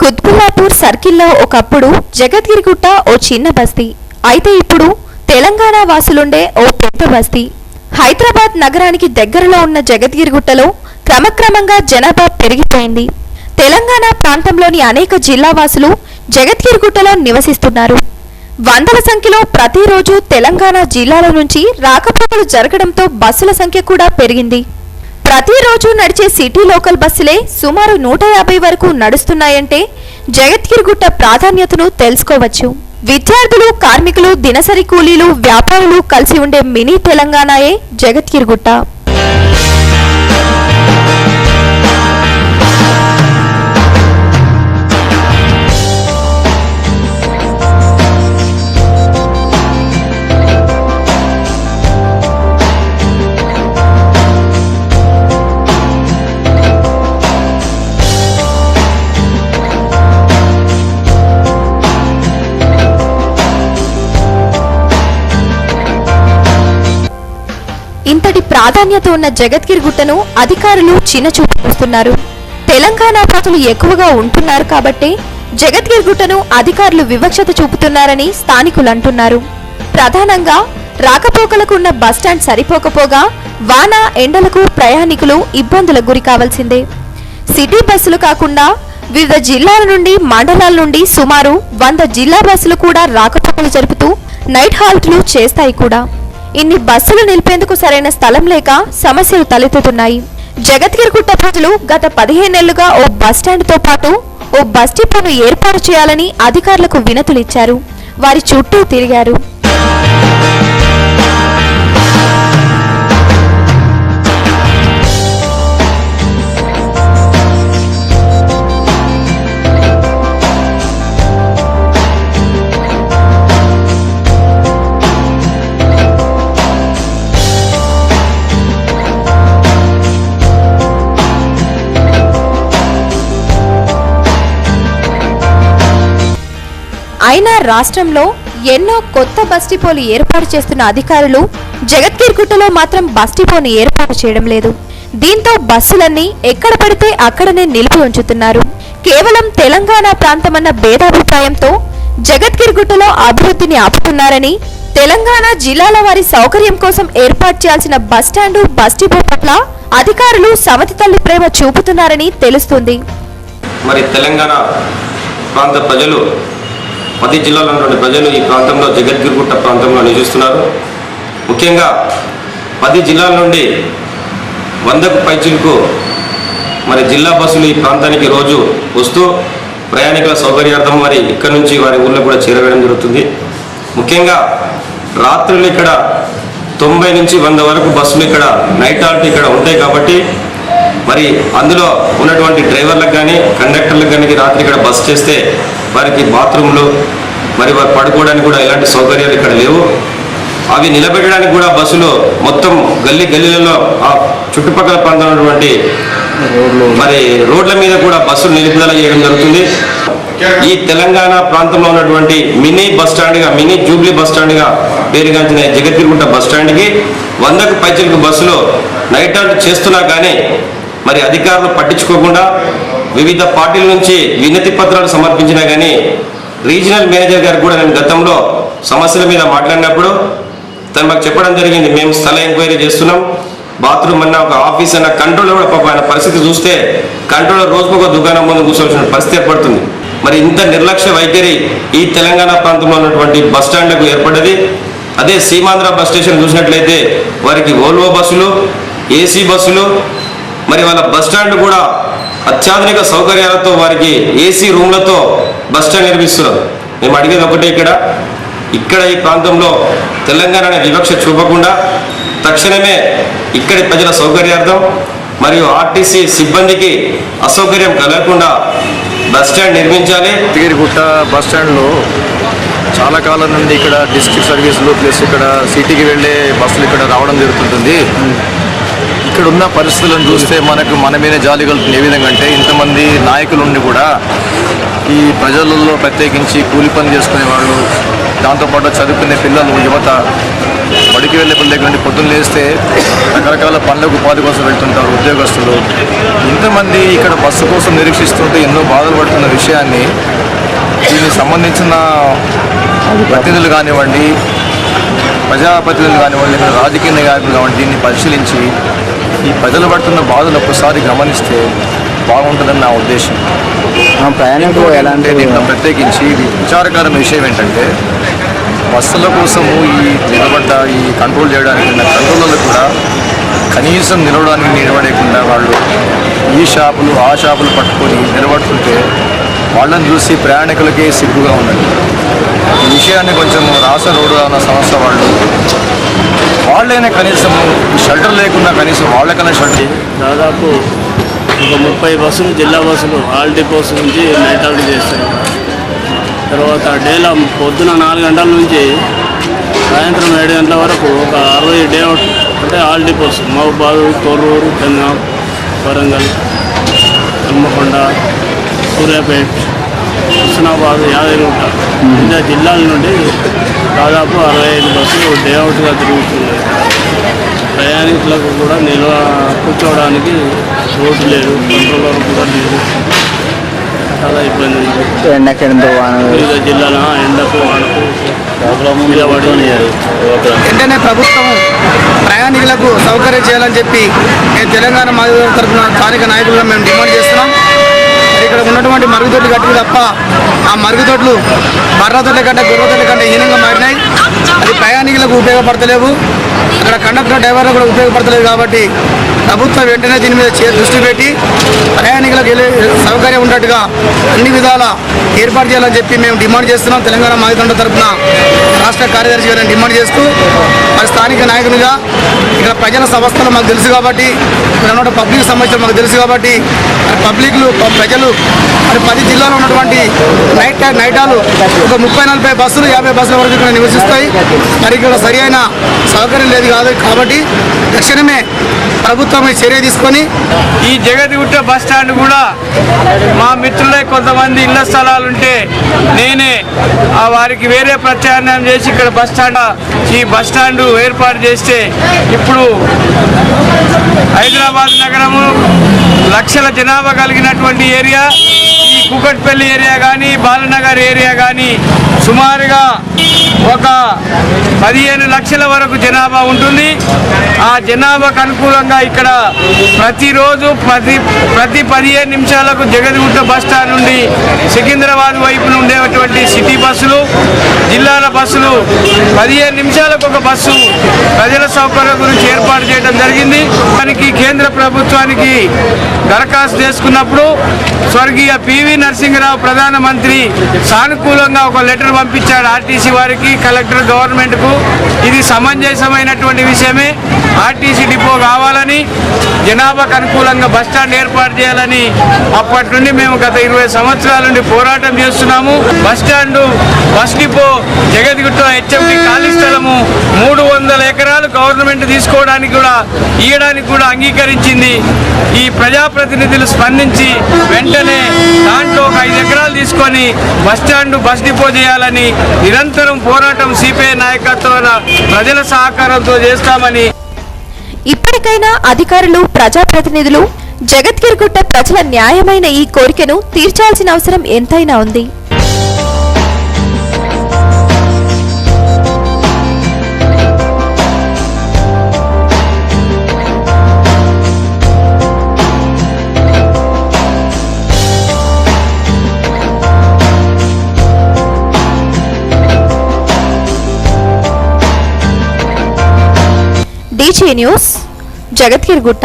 కుత్బుల్లాపూర్ సర్కిల్లో ఒకప్పుడు జగద్గిరిగుట్ట ఓ చిన్న బస్తీ. అయితే ఇప్పుడు తెలంగాణ వాసులుండే ఓ పెద్ద బస్తీ. హైదరాబాద్ నగరానికి దగ్గరలో ఉన్న జగద్గిరిగుట్టలో క్రమక్రమంగా జనాభా పెరిగిపోయింది. తెలంగాణ ప్రాంతంలోని అనేక జిల్లా వాసులు జగద్గిరిగుట్టలో నివసిస్తున్నారు. వందల సంఖ్యలో ప్రతిరోజు తెలంగాణ జిల్లాల నుంచి రాకపోకలు జరగడంతో బస్సుల సంఖ్య కూడా పెరిగింది. ప్రతిరోజు నడిచే సిటీ లోకల్ బస్సులే సుమారు నూట యాభై వరకు నడుస్తున్నాయంటే జగద్గిరిగుట్ట ప్రాధాన్యతను తెలుసుకోవచ్చు. విద్యార్థులు కార్మికులు దినసరి కూలీలు వ్యాపారులు కలిసి ఉండే మినీ తెలంగాణయే జగద్గిరిగుట్ట అంతటి ప్రాధాన్యత ఉన్న జగద్గిరి గుట్టను అధికారులు చిన్నచూపు చూస్తున్నారు. తెలంగాణ ప్రజలు ఎక్కువగా ఉంటున్నారు కాబట్టి జగద్గిరి గుట్టను అధికారులు వివక్షత చూపుతున్నారని స్థానికులు అంటున్నారు. ప్రధానంగా రాకపోకలకు ఉన్న బస్టాండ్ సరిపోకపోగా వాన ఎండలకు ప్రయాణికులు ఇబ్బందులకు గురి కావాల్సిందే. సిటీ బస్సులు కాకుండా వివిధ జిల్లాల నుండి మండలాల నుండి సుమారు వంద జిల్లా బస్సులు కూడా రాకపోకలు జరుపుతూ నైట్ హాల్ట్లు చేస్తాయి కూడా. ఇన్ని బస్సులు నిలిపేందుకు సరైన స్థలం లేక సమస్యలు తలెత్తుతున్నాయి. జగద్గిరిగుట్ట ప్రజలు గత పదిహేనేళ్ళుగా ఓ బస్టాండ్తో పాటు ఓ బస్ డిపోను ఏర్పాటు చేయాలని అధికారులకు వినతులిచ్చారు. వారి చుట్టూ తిరిగారు. అయినా రాష్ట్రంలో ఎన్నో కొత్త బస్ డిపోలు ఏర్పాటు చేస్తున్న అధికారులు జగద్గిరిగుట్టలో మాత్రం బస్ ఏర్పాటు చేయడం లేదు. దీంతో బస్సులన్నీ ఎక్కడ పడితే అక్కడనే నిలిపి ఉంచుతున్నారు. కేవలం తెలంగాణ ప్రాంతమన్న భేదాభిప్రాయంతో జగద్గిరిగుట్టలో అభివృద్ధిని ఆపుతున్నారని తెలంగాణ జిల్లాల వారి సౌకర్యం కోసం ఏర్పాటు చేయాల్సిన బస్ స్టాండు బస్ పట్ల అధికారులు సవతి తల్లి ప్రేమ చూపుతున్నారని తెలుస్తుంది. మరి తెలంగాణ ప్రాంత ప్రజలు పది జిల్లాలో ఉన్నటువంటి ప్రజలు ఈ ప్రాంతంలో జగద్గిరిగుట్ట ప్రాంతంలో నివసిస్తున్నారు. ముఖ్యంగా పది జిల్లాల నుండి వందకు పైచిలకు మరి జిల్లా బస్సులు ఈ ప్రాంతానికి రోజు వస్తూ ప్రయాణికుల సౌకర్యార్థం మరి ఇక్కడ నుంచి వారి ఊళ్ళో కూడా చేరవేయడం జరుగుతుంది. ముఖ్యంగా రాత్రులు ఇక్కడ తొంభై నుంచి వంద వరకు బస్సులు ఇక్కడ నైట్ హాల్ట్ ఇక్కడ ఉంటాయి కాబట్టి మరి అందులో ఉన్నటువంటి డ్రైవర్లకు కానీ కండక్టర్లకు కానీ రాత్రి ఇక్కడ బస్ చేస్తే వారికి బాత్రూమ్లు మరి వారు పడుకోవడానికి కూడా ఎలాంటి సౌకర్యాలు ఇక్కడ లేవు. అవి నిలబెట్టడానికి కూడా బస్సులు మొత్తం గల్లీ గల్లీలలో ఆ చుట్టుపక్కల ప్రాంతంలో ఉన్నటువంటి మరి రోడ్ల మీద కూడా బస్సులు నిలుపుదల చేయడం జరుగుతుంది. ఈ తెలంగాణ ప్రాంతంలో ఉన్నటువంటి మినీ బస్ స్టాండ్గా మినీ జూబ్లీ బస్ స్టాండ్గా పేరుగాంచిన ఈ బస్ స్టాండ్కి వందకు పైచలకు బస్సులు నైట్ అవుట్ చేస్తున్నా కానీ మరి అధికారులు పట్టించుకోకుండా వివిధ పార్టీల నుంచి వినతి పత్రాలు సమర్పించినా కానీ రీజనల్ మేనేజర్ గారు కూడా నేను గతంలో సమస్యల మీద మాట్లాడినప్పుడు తను మాకు చెప్పడం జరిగింది. మేము స్థల ఎంక్వైరీ చేస్తున్నాం. బాత్రూమ్ అన్న ఒక ఆఫీస్ అన్న కంట్రోల్ కూడా పాప ఆయన పరిస్థితి చూస్తే కంట్రోల్ రోజుకు ఒక దుకాణం ముందు కూర్చోవలసిన పరిస్థితి ఏర్పడుతుంది. మరి ఇంత నిర్లక్ష్య వైఖరి ఈ తెలంగాణ ప్రాంతంలో ఉన్నటువంటి బస్ ఏర్పడ్డది. అదే సీమాంధ్ర బస్ స్టేషన్ చూసినట్లయితే వారికి ఓల్వో బస్సులు ఏసీ బస్సులు మరి వాళ్ళ బస్ స్టాండ్ కూడా అత్యాధునిక సౌకర్యాలతో వారికి ఏసీ రూమ్లతో బస్ స్టాండ్ నిర్మిస్తున్నారు. మేము అడిగేది ఒకటే ఇక్కడ. ఇక్కడ ఈ ప్రాంతంలో తెలంగాణ అనే వివక్ష చూపకుండా తక్షణమే ఇక్కడి ప్రజల సౌకర్యార్థం మరియు ఆర్టీసీ సిబ్బందికి అసౌకర్యం కలగకుండా బస్ స్టాండ్ నిర్మించాలి. తిగిరిగుట్ట బస్ స్టాండ్లో చాలా కాలం నుండి ఇక్కడ డిస్ట్రిక్ట్ సర్వీసులు ప్లస్ ఇక్కడ సిటీకి వెళ్ళే బస్సులు ఇక్కడ రావడం జరుగుతుంటుంది. ఇక్కడ ఉన్న పరిస్థితులను చూస్తే మనకు మన మీద జాలి కలుగుతుంది. ఏ విధంగా అంటే ఇంతమంది నాయకులు ఉండి కూడా ఈ ప్రజలలో ప్రత్యేకించి కూలి పని చేసుకునే వాళ్ళు దాంతోపాటు చదువుకునే పిల్లలు యువత బడికి వెళ్ళే పిల్లల దగ్గర నుండి పొద్దున్న లేస్తే రకరకాల పనులకు ఉపాధి కోసం వెళ్తుంటారు ఉద్యోగస్తులు. ఇంతమంది ఇక్కడ బస్సు కోసం నిరీక్షిస్తుంటే ఎన్నో బాధలు పడుతున్న విషయాన్ని దీనికి సంబంధించిన ప్రతినిధులు కానివ్వండి ప్రజాప్రతినిధులు కానివ్వండి రాజకీయ నాయకులు కానివ్వండి దీన్ని పరిశీలించి ఈ ప్రజలు పడుతున్న బాధలు ఒక్కసారి గమనిస్తే బాగుంటుందని నా ఉద్దేశం. ప్రయాణికులు అంటే ఎలాంటి దీంట్లో ప్రత్యేకించి విచారకరమైన విషయం ఏంటంటే బస్సుల కోసము ఈ నిలబడ్డ ఈ కంట్రోల్ చేయడానికి ఉన్న కంట్రోలర్లు కూడా కనీసం నిలవడానికి నిలబడకుండా వాళ్ళు ఈ షాపులు ఆ షాపులు పట్టుకొని నిలబడుతుంటే వాళ్ళని చూసి ప్రయాణికులకే సిగ్గుగా ఉన్నది ఈ విషయాన్ని కొంచెం రాష్ట్ర రోడ్డు రవాణా సంస్థ వాళ్ళు. వాళ్ళైనా కనీసం షెల్టర్ లేకుండా కనీసం వాళ్ళకైనా షెల్టర్ దాదాపు ఒక ముప్పై బస్సులు జిల్లా బస్సులు ఆల్ డిపోస్ నుంచి నైట్ అవుట్ చేస్తాయి. తర్వాత డేలో పొద్దున నాలుగు గంటల నుంచి సాయంత్రం ఏడు గంటల వరకు ఒక అరవై డే అవుట్ అంటే ఆల్ డిపోస్ మహబాద్ కొర్రూరు పెన్నా వరంగల్ హన్మకొండ సూర్యాపేట్ హుస్నాబాద్ యాదగిరిగుట్ట వివిధ జిల్లాల నుండి దాదాపు అరవై ఐదు బస్సులు డే అవుట్గా తిరుగుతున్నాయి. ప్రయాణికులకు కూడా నిల్వ కూర్చోవడానికి రోడ్డు లేదు కంట్రోలర్ కూడా లేదు. చాలా ఇబ్బంది వివిధ జిల్లాల ఎండకు నిలబడి వెంటనే ప్రభుత్వం ప్రయాణికులకు సౌకర్యం చేయాలని చెప్పి తెలంగాణ మాదిరి తరఫున స్థానిక నాయకులుగా మేము డిమాండ్ చేస్తున్నాం. ఇక్కడ ఉన్నటువంటి మరుగుదొడ్లు కట్టివి తప్ప ఆ మరుగుదొడ్లు బర్రదొడ్ల కంటే గుర్రదొడ్ల కంటే హీనంగా మారినాయి. అది ప్రయాణికులకు ఉపయోగపడతలేవు. అక్కడ కండక్టర్ డ్రైవర్లు కూడా ఉపయోగపడతలేదు కాబట్టి ప్రభుత్వం వెంటనే దీని మీద చే- దృష్టి పెట్టి ప్రయాణికులకు వెళ్ళే సౌకర్యం ఉన్నట్టుగా అన్ని విధాల ఏర్పాటు చేయాలని చెప్పి మేము డిమాండ్ చేస్తున్నాం. తెలంగాణ మాదిదండ తరఫున రాష్ట్ర కార్యదర్శి గారిని డిమాండ్ చేస్తూ మరి స్థానిక నాయకునిగా ఇక్కడ ప్రజల సమస్యలు మాకు తెలుసు కాబట్టి ఇక్కడ ఉన్న పబ్లిక్ సమస్యలు మాకు తెలుసు కాబట్టి మరి పబ్లిక్లు ప్రజలు మరి పది జిల్లాలో ఉన్నటువంటి నైట్ నైటాలు ఒక ముప్పై నలభై బస్సులు యాభై బస్సుల వరకు ఇక్కడ నివసిస్తాయి. మరి ఇక్కడ సరి అయిన సౌకర్యం లేదు కాదు కాబట్టి తక్షణమే ప్రభుత్వం ఈ చర్య తీసుకొని ఈ జగదిగుట్ట బస్ స్టాండ్ కూడా మా మిత్రులే కొంతమంది ఇళ్ళ స్థలాలు ఉంటే నేనే ఆ వారికి వేరే ప్రత్యామ్నాయం చేసి ఇక్కడ బస్ స్టాండ్ ఈ బస్ స్టాండ్ ఏర్పాటు చేస్తే ఇప్పుడు హైదరాబాద్ నగరము లక్షల జనాభా కలిగినటువంటి ఏరియా. ఈ కుకట్పల్లి ఏరియా కానీ బాలనగర్ ఏరియా కానీ సుమారుగా ఒక పదిహేను లక్షల వరకు జనాభా ఉంటుంది. ఆ జనాభాకు అనుకూలంగా ఇక్కడ ప్రతిరోజు ప్రతి ప్రతి పదిహేను నిమిషాలకు జగదిగుట్ట బస్ స్టాండ్ నుండి సికింద్రాబాద్ వైపున ఉండేటువంటి సిటీ బస్సులు జిల్లాల బస్సులు పదిహేను నిమిషాలకు ఒక బస్సు ప్రజల సౌకర్యం గురించి ఏర్పాటు చేయడం జరిగింది. దానికి కేంద్ర ప్రభుత్వానికి దరఖాస్తు చేసుకున్నప్పుడు స్వర్గీయ పివి నరసింహరావు ప్రధానమంత్రి సానుకూలంగా ఒక లెటర్ పంపించాడు ఆర్టీసీ వారికి కలెక్టర్ గవర్నమెంట్కు. ఇది సమంజసమైనటువంటి విషయమే. ఆర్టీసీ డిపో కావాలని జనాభాకు అనుకూలంగా బస్ స్టాండ్ ఏర్పాటు చేయాలని అప్పటి నుండి మేము గత ఇరవై సంవత్సరాల నుండి పోరాటం చేస్తున్నాము. Bus stand bus depot Jagadgutta HMD ఖాళీ స్థలము మూడు వందల ఎకరాలు గవర్నమెంట్ తీసుకోవడానికి కూడా ఇవ్వడానికి కూడా అంగీకరించింది. ఈ ప్రజాప్రతినిధులు స్పందించి వెంటనే దాంట్లో ఒక ఐదు ఎకరాలు తీసుకొని బస్టాండ్ బస్ డిపో చేయాలని నిరంతరం పోరాటం సిపిఐ నాయకత్వాన ప్రజల సహకారంతో చేస్తామని ఇప్పటికైనా అధికారులు ప్రజాప్రతినిధులు జగద్గిరిగుట్ట ప్రజల న్యాయమైన ఈ కోరికను తీర్చాల్సిన అవసరం ఎంతైనా ఉంది. DJ news Jagadgirigutta